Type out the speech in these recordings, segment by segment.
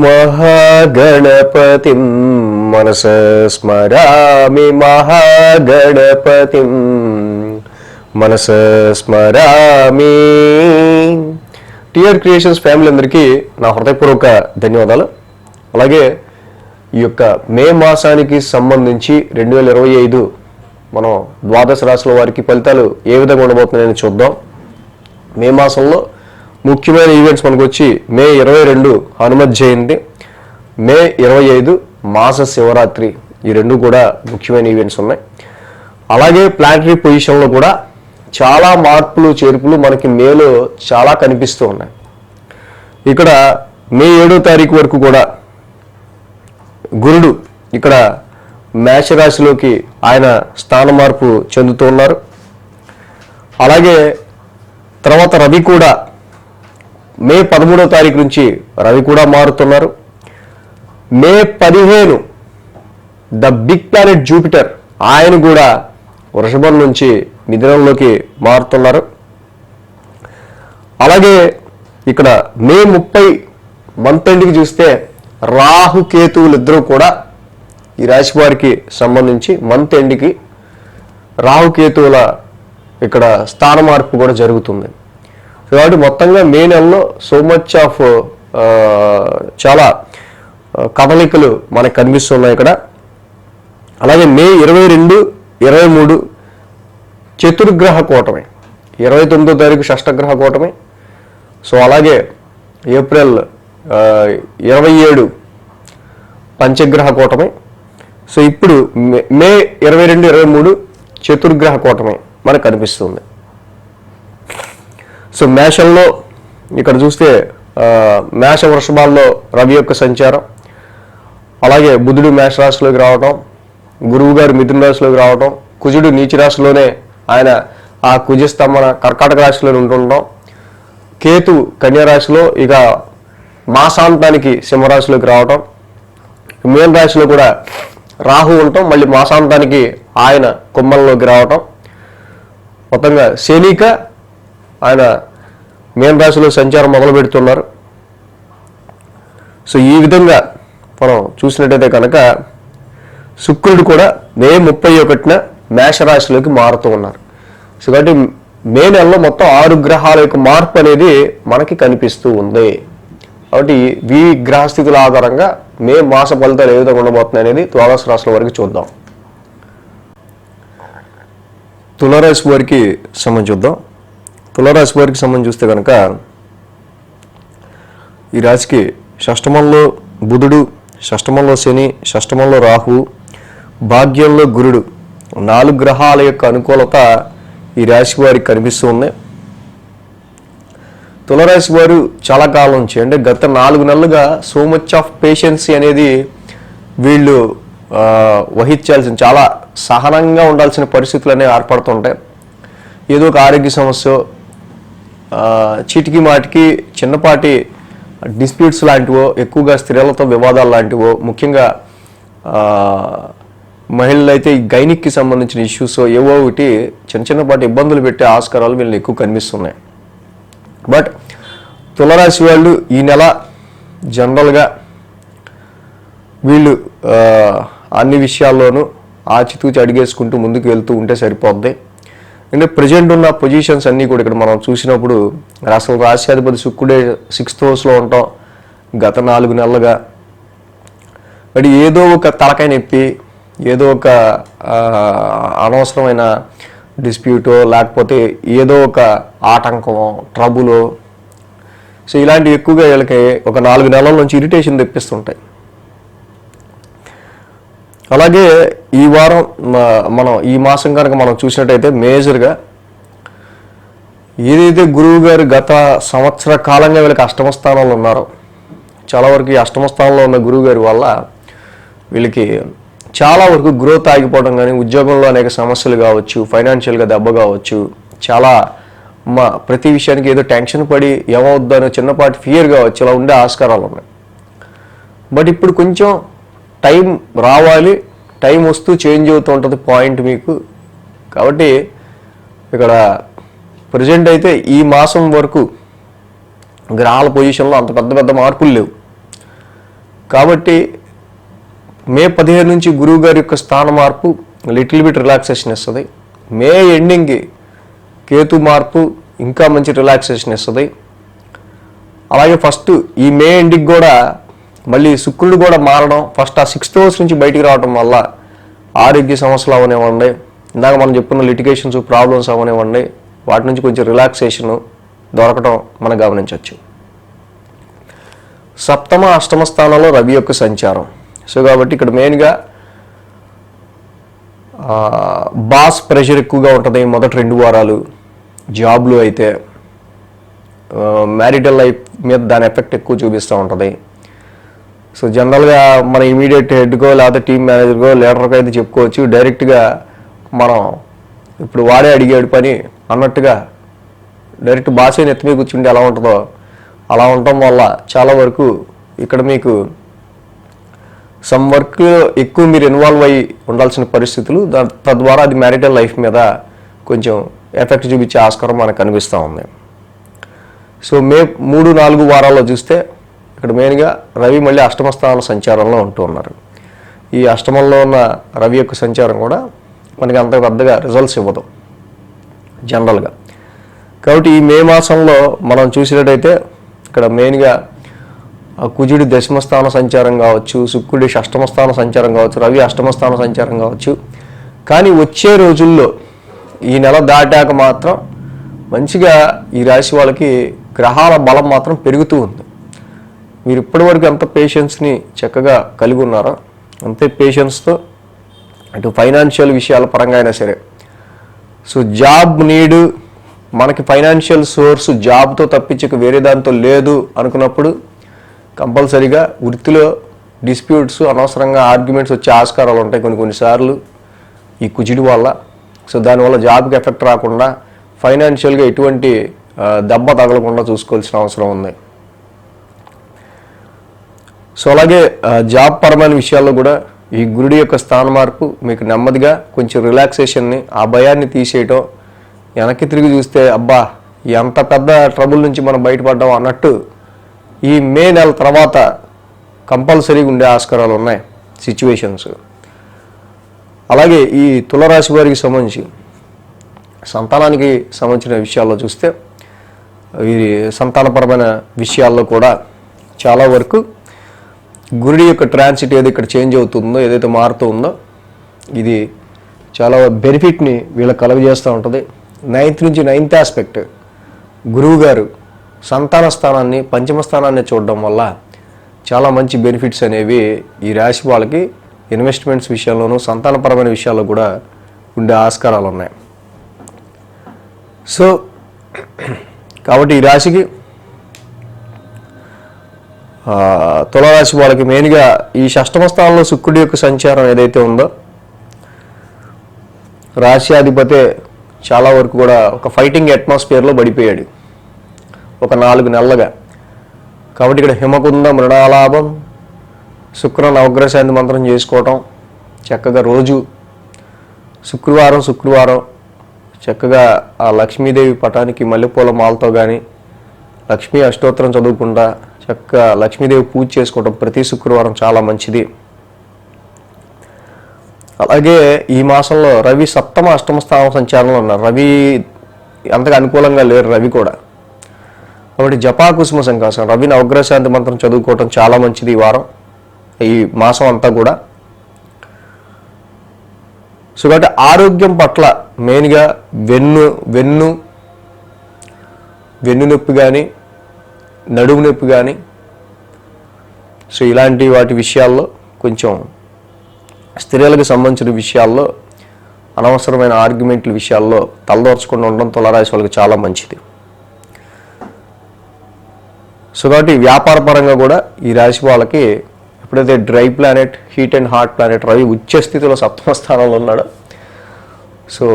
మహాగణపతిం మనస స్మరామి మహాగణపతిం మనస స్మరామి. టిఆర్ క్రియేషన్స్ ఫ్యామిలీ అందరికీ నా హృదయపూర్వక ధన్యవాదాలు. అలాగే ఈ యొక్క మే మాసానికి సంబంధించి రెండు వేల ఇరవై ఐదు మనం ద్వాదశ రాశుల వారికి ఫలితాలు ఏ విధంగా ఉండబోతున్నాయని చూద్దాం. మే మాసంలో ముఖ్యమైన ఈవెంట్స్ మనకు వచ్చి మే ఇరవై రెండు హనుమత్ జయంతి మే ఇరవై ఐదు మాస శివరాత్రి. ఈ రెండు కూడా ముఖ్యమైన ఈవెంట్స్ ఉన్నాయి. అలాగే ప్లానటరీ పొజిషన్లో కూడా చాలా మార్పులు చేర్పులు మనకి మేలో చాలా కనిపిస్తూ ఉన్నాయి. ఇక్కడ మే ఏడో తారీఖు వరకు కూడా గురుడు ఇక్కడ మేషరాశిలోకి ఆయన స్థాన మార్పు చెందుతూ ఉన్నారు. అలాగే తర్వాత రవి కూడా మే పదమూడో తారీఖు నుంచి రవి కూడా మారుతున్నారు. మే పదిహేను ద బిగ్ ప్లానెట్ జూపిటర్ ఆయన కూడా వృషభం నుంచి మిథునంలోకి మారుతున్నారు. అలాగే ఇక్కడ మే ముప్పై మంత్ ఎండ్కి చూస్తే రాహు కేతువులు ఇద్దరూ కూడా ఈ రాశి వారికి సంబంధించి మంత్ ఎండ్కి రాహుకేతువుల ఇక్కడ స్థాన మార్పు కూడా జరుగుతుంది. కాబట్టి మొత్తంగా మే నెలలో సో మచ్ ఆఫ్ చాలా uh, కదలికలు మనకు కనిపిస్తున్నాయి ఇక్కడ. అలాగే మే ఇరవై రెండు ఇరవై మూడు చతుర్గ్రహ కూటమి. ఇరవై తొమ్మిదో తారీఖు షష్టగ్రహ కూటమి. సో అలాగే ఏప్రిల్ uh, ఇరవై ఏడు పంచగ్రహ కూటమి. సో ఇప్పుడు మే- మే ఇరవై రెండు ఇరవై మూడు చతుర్గ్రహ కూటమి మనకు కనిపిస్తుంది. సో మేషంలో ఇక్కడ చూస్తే మేష వృషభాల్లో రవి యొక్క సంచారం అలాగే బుధుడు మేష రాశిలోకి రావటం గురువు గారు మిథున రాశిలోకి రావటం కుజుడు నీచి రాశిలోనే ఆయన ఆ కుజస్తంభన కర్కాటక రాశిలో ఉంటుండడం కేతు కన్యారాశిలో ఇక మాసాంతానికి సింహరాశిలోకి రావటం మీన రాశిలో కూడా రాహు ఉండటం మళ్ళీ మాసాంతానికి ఆయన కుంభంలోకి రావటం. మొత్తంగా శనిక ఆయన మీన రాశిలో సంచారం మొదలు పెడుతున్నారు. సో ఈ విధంగా మనం చూసినట్టయితే కనుక శుక్రుడు కూడా మే ముప్పై ఒకటిన మేషరాశిలోకి మారుతూ ఉన్నారు. సో కాబట్టి మే నెలలో మొత్తం ఆరు గ్రహాల యొక్క మార్పు అనేది మనకి కనిపిస్తూ ఉంది. కాబట్టి వీ గ్రహస్థితుల ఆధారంగా మే మాస ఫలితాలు ఏ విధంగా ఉండబోతున్నాయి అనేది ద్వాదశ రాశుల వరకు చూద్దాం. తులరాశి వారికి సంబంధించి చూద్దాం. తులారాశి వారికి సంబంధించి చూస్తే కనుక ఈ రాశికి షష్టమంలో బుధుడు షష్టమంలో శని షష్టమంలో రాహు భాగ్యంలో గురుడు నాలుగు గ్రహాల యొక్క అనుకూలత ఈ రాశి వారికి కనిపిస్తూ ఉంది. తులరాశి వారు చాలా కాలం నుంచి అంటే గత నాలుగు నెలలుగా సో మచ్ ఆఫ్ పేషెన్సీ అనేది వీళ్ళు వహించాల్సిన చాలా సహనంగా ఉండాల్సిన పరిస్థితులు అనేవి ఏర్పడుతుంటాయి. ఏదో ఒక ఆరోగ్య సమస్య చీటికి మాటికి చిన్నపాటి డిస్ప్యూట్స్ లాంటివో ఎక్కువగా స్త్రీలతో వివాదాలు లాంటివో ముఖ్యంగా మహిళలైతే మహిళలు అయితే ఈ గైనిక్కి సంబంధించిన ఇష్యూస్ ఏవో ఒకటి చిన్న చిన్నపాటి ఇబ్బందులు పెట్టే ఆస్కారాలు వీళ్ళని ఎక్కువ కనిపిస్తున్నాయి. బట్ తులరాశి వాళ్ళు ఈ నెల జనరల్గా వీళ్ళు అన్ని విషయాల్లోనూ ఆచితూచి అడిగేసుకుంటూ ముందుకు వెళ్తూ ఉంటే సరిపోద్ది. అంటే ప్రజెంట్ ఉన్న పొజిషన్స్ అన్నీ కూడా ఇక్కడ మనం చూసినప్పుడు అసలు రాష్ట్రాధిపతి శుక్రుడే సిక్స్త్ హౌస్లో ఉంటాం. గత నాలుగు నెలలుగా. మరి ఏదో ఒక తలకాయ నొప్పి ఏదో ఒక అనవసరమైన డిస్ప్యూటో లేకపోతే ఏదో ఒక ఆటంకమో ట్రబులో సో ఇలాంటివి ఎక్కువగా వీళ్ళకి ఒక నాలుగు నెలల నుంచి ఇరిటేషన్ తెప్పిస్తుంటాయి. అలాగే ఈ వారం మనం ఈ మాసం కనుక మనం చూసినట్టయితే మేజర్గా ఏదైతే గురువు గారు గత సంవత్సర కాలంగా వీళ్ళకి అష్టమ స్థానంలో ఉన్నారో చాలా వరకు ఈ అష్టమ స్థానంలో ఉన్న గురువు గారి వల్ల వీళ్ళకి చాలా వరకు గ్రోత్ ఆగిపోవడం కానీ ఉద్యోగంలో అనేక సమస్యలు కావచ్చు ఫైనాన్షియల్గా దెబ్బ కావచ్చు చాలా మా ప్రతి విషయానికి ఏదో టెన్షన్ పడి ఏమవుద్దానో చిన్నపాటి ఫియర్ కావచ్చు ఇలా ఉండే ఆస్కారాలు ఉన్నాయి. బట్ ఇప్పుడు కొంచెం టైం రావాలి టైం వస్తూ చేంజ్ అవుతూ ఉంటుంది పాయింట్ మీకు. కాబట్టి ఇక్కడ ప్రజెంట్ అయితే ఈ మాసం వరకు గ్రహాల పొజిషన్లో అంత పెద్ద పెద్ద మార్పులు లేవు. కాబట్టి మే పదిహేను నుంచి గురువు గారి యొక్క స్థాన మార్పు లిటిల్ బిట్ రిలాక్సేషన్ ఇస్తుంది. మే ఎండింగ్కి కేతు మార్పు ఇంకా మంచి రిలాక్సేషన్ ఇస్తుంది. అలాగే ఫస్ట్ ఈ మే ఎండింగ్ కూడా మళ్ళీ శుక్రుడు కూడా మారడం ఫస్ట్ ఆ సిక్స్త్ హౌస్ నుంచి బయటికి రావడం వల్ల ఆరోగ్య సమస్యలు అవనివ్వండి. ఇందాక మనం చెప్పుకున్న లిటిగేషన్స్ ప్రాబ్లమ్స్ అవనివ్వండి. వాటి నుంచి కొంచెం రిలాక్సేషన్ దొరకడం మనం గమనించవచ్చు. సప్తమ అష్టమ స్థానంలో రవి యొక్క సంచారం. సో కాబట్టి ఇక్కడ మెయిన్గా బాస్ ప్రెషర్ ఎక్కువగా ఉంటుంది. మొదటి రెండు వారాలు జాబ్లు అయితే మ్యారిటల్ లైఫ్ మీద దాని ఎఫెక్ట్ ఎక్కువ చూపిస్తూ ఉంటుంది. సో జనరల్గా మన ఇమీడియట్ హెడ్కో లేకపోతే టీమ్ మేనేజర్కో లీడర్కో అయితే చెప్పుకోవచ్చు. డైరెక్ట్గా మనం ఇప్పుడు వాడే అడిగాడు పని అన్నట్టుగా డైరెక్ట్ బాస్ అయిన మీద కూర్చుంటే ఎలా ఉంటుందో అలా ఉండటం వల్ల చాలా వరకు ఇక్కడ మీకు సమ్ వర్క్ ఎక్కువ మీరు ఇన్వాల్వ్ అయ్యి ఉండాల్సిన పరిస్థితులు తద్వారా అది మ్యారిటల్ లైఫ్ మీద కొంచెం ఎఫెక్ట్ చూపించే ఆస్కారం మనకు కనిపిస్తూ ఉంది. సో మే మూడు నాలుగు వారాల్లో చూస్తే ఇక్కడ మెయిన్గా రవి మళ్ళీ అష్టమ స్థాన సంచారంలో ఉంటూ ఉన్నారు. ఈ అష్టమంలో ఉన్న రవి యొక్క సంచారం కూడా మనకి అంత పెద్దగా రిజల్ట్స్ ఇవ్వదు. జనరల్గా కాబట్టి ఈ మే మాసంలో మనం చూసినట్టయితే ఇక్కడ మెయిన్గా ఆ కుజుడి దశమ స్థాన సంచారం కావచ్చు శుక్రుడి షష్టమస్థాన సంచారం కావచ్చు రవి అష్టమస్థాన సంచారం కావచ్చు. కానీ వచ్చే రోజుల్లో ఈ నెల దాటాక మాత్రం మంచిగా ఈ రాశి వాళ్ళకి గ్రహాల బలం మాత్రం పెరుగుతూ ఉంది. మీరు ఇప్పటివరకు ఎంత పేషెన్స్ని చక్కగా కలిగి ఉన్నారో అంతే పేషెన్స్తో అటు ఫైనాన్షియల్ విషయాల పరంగా అయినా సరే. సో జాబ్ నీడ్ మనకి ఫైనాన్షియల్ సోర్స్ జాబ్తో తప్పించక వేరే దాంతో లేదు అనుకున్నప్పుడు కంపల్సరీగా వృత్తిలో డిస్ప్యూట్స్ అనవసరంగా ఆర్గ్యుమెంట్స్ వచ్చే ఆస్కారాలు ఉంటాయి కొన్ని కొన్నిసార్లు ఈ కుజిడి వల్ల. సో దానివల్ల జాబ్కి ఎఫెక్ట్ రాకుండా ఫైనాన్షియల్గా ఎటువంటి దెబ్బ తగలకుండా చూసుకోవాల్సిన అవసరం ఉంది. సో అలాగే జాబ్ పరమైన విషయాల్లో కూడా ఈ గురుడి యొక్క స్థాన మార్పు మీకు నెమ్మదిగా కొంచెం రిలాక్సేషన్ని ఆ భయాన్ని తీసేయటం వెనక్కి తిరిగి చూస్తే అబ్బా ఎంత పెద్ద ట్రబుల్ నుంచి మనం బయటపడ్డాం అన్నట్టు ఈ మే నెల తర్వాత కంపల్సరీగా ఉండే ఆస్కారాలు ఉన్నాయి సిచ్యువేషన్స్ అలాగే ఈ తులరాశి వారికి సంబంధించి సంతానానికి సంబంధించిన విషయాల్లో చూస్తే వీరి సంతానపరమైన విషయాల్లో కూడా చాలా వరకు గురుడి యొక్క ట్రాన్సిట్ ఏది ఇక్కడ చేంజ్ అవుతుందో ఏదైతే మారుతూ ఉందో ఇది చాలా బెనిఫిట్ని వీళ్ళకి కలుగజేస్తూ ఉంటుంది. నైన్త్ నుంచి నైన్త్ ఆస్పెక్ట్ గురువు గారు సంతాన స్థానాన్ని పంచమ స్థానాన్ని చూడడం వల్ల చాలా మంచి బెనిఫిట్స్ అనేవి ఈ రాశి వాళ్ళకి ఇన్వెస్ట్మెంట్స్ విషయంలోనూ సంతానపరమైన విషయాల్లో కూడా ఉండే ఆస్కారాలు ఉన్నాయి. సో కాబట్టి ఈ రాశికి తులారాశి వాళ్ళకి మెయిన్గా ఈ షష్టమ స్థానంలో శుక్రుడి యొక్క సంచారం ఏదైతే ఉందో రాశ్యాధిపతే చాలా వరకు కూడా ఒక ఫైటింగ్ అట్మాస్ఫియర్లో పడిపోయాడు. ఒక నాలుగు నెలలుగా. కాబట్టి ఇక్కడ హిమకుంద మృణాలాభం శుక్ర నవగ్రశాంతి మంత్రం చేసుకోవటం చక్కగా రోజు శుక్రవారం శుక్రవారం చక్కగా ఆ లక్ష్మీదేవి పటానికి మల్లెపూల మాలతో కానీ లక్ష్మీ అష్టోత్తరం చదువుకుంటా చక్కగా లక్ష్మీదేవి పూజ చేసుకోవడం ప్రతి శుక్రవారం చాలా మంచిది. అలాగే ఈ మాసంలో రవి సప్తమ అష్టమ స్థానం సంచారంలో ఉన్నారు. రవి అంతగా అనుకూలంగా లేరు రవి కూడా. కాబట్టి జపాకుసుమ సంకాసం రవి నవగ్రహశాంతి మంత్రం చదువుకోవటం చాలా మంచిది ఈ వారం ఈ మాసం అంతా కూడా. సో కాబట్టి ఆరోగ్యం పట్ల మెయిన్గా వెన్ను వెన్ను వెన్ను నొప్పి కానీ నడుము నొప్పి కానీ సో ఇలాంటి వాటి విషయాల్లో కొంచెం స్త్రీలకు సంబంధించిన విషయాల్లో అనవసరమైన ఆర్గ్యుమెంట్ల విషయాల్లో తలదోర్చకుండా ఉండడం తులరాశి వాళ్ళకి చాలా మంచిది. సో కాబట్టి వ్యాపార పరంగా కూడా ఈ రాశి వాళ్ళకి ఎప్పుడైతే dry planet heat and hot planet Ravi ఉచ్చ స్థితిలో సప్తమ స్థానంలో ఉన్నాడో సో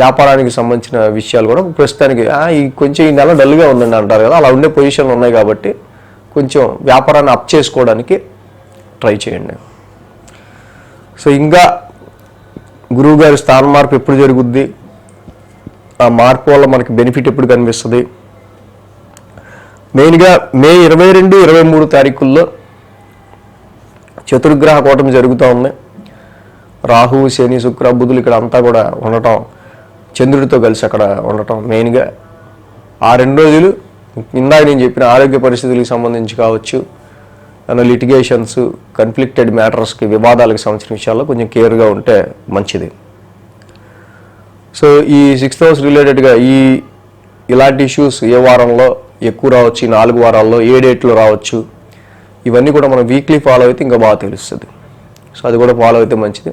వ్యాపారానికి సంబంధించిన విషయాలు కూడా ప్రస్తుతానికి ఈ కొంచెం ఈ నెల డల్గా ఉందండి అంటారు కదా అలా ఉండే పొజిషన్లు ఉన్నాయి కాబట్టి కొంచెం వ్యాపారాన్ని అప్ చేసుకోవడానికి ట్రై చేయండి. సో ఇంకా గురువు గారి స్థాన మార్పు ఎప్పుడు జరుగుద్ది? ఆ మార్పు వల్ల మనకి బెనిఫిట్ ఎప్పుడు కనిపిస్తుంది? మెయిన్గా మే ఇరవై రెండు ఇరవై మూడు తారీఖుల్లో చతుర్గ్రహ కూటమి జరుగుతూ ఉంది రాహు శని శుక్ర బుధులు ఇక్కడ అంతా కూడా ఉండటం చంద్రుడితో కలిసి అక్కడ ఉండటం మెయిన్గా ఆ రెండు రోజులు ఇందాక నేను చెప్పిన ఆరోగ్య పరిస్థితులకు సంబంధించి కావచ్చు అన్న లిటిగేషన్స్ కన్ఫ్లిక్టెడ్ మ్యాటర్స్కి వివాదాలకు సంబంధించిన విషయాల్లో కొంచెం కేర్గా ఉంటే మంచిది. సో ఈ సిక్స్త్ హౌస్ రిలేటెడ్గా ఈ ఇలాంటి ఇష్యూస్ ఏ వారంలో ఎక్కువ రావచ్చు ఈ నాలుగు వారాల్లో ఏ డేట్లో రావచ్చు ఇవన్నీ కూడా మనం వీక్లీ ఫాలో అయితే ఇంకా బాగా తెలుస్తుంది. సో అది కూడా ఫాలో అయితే మంచిది.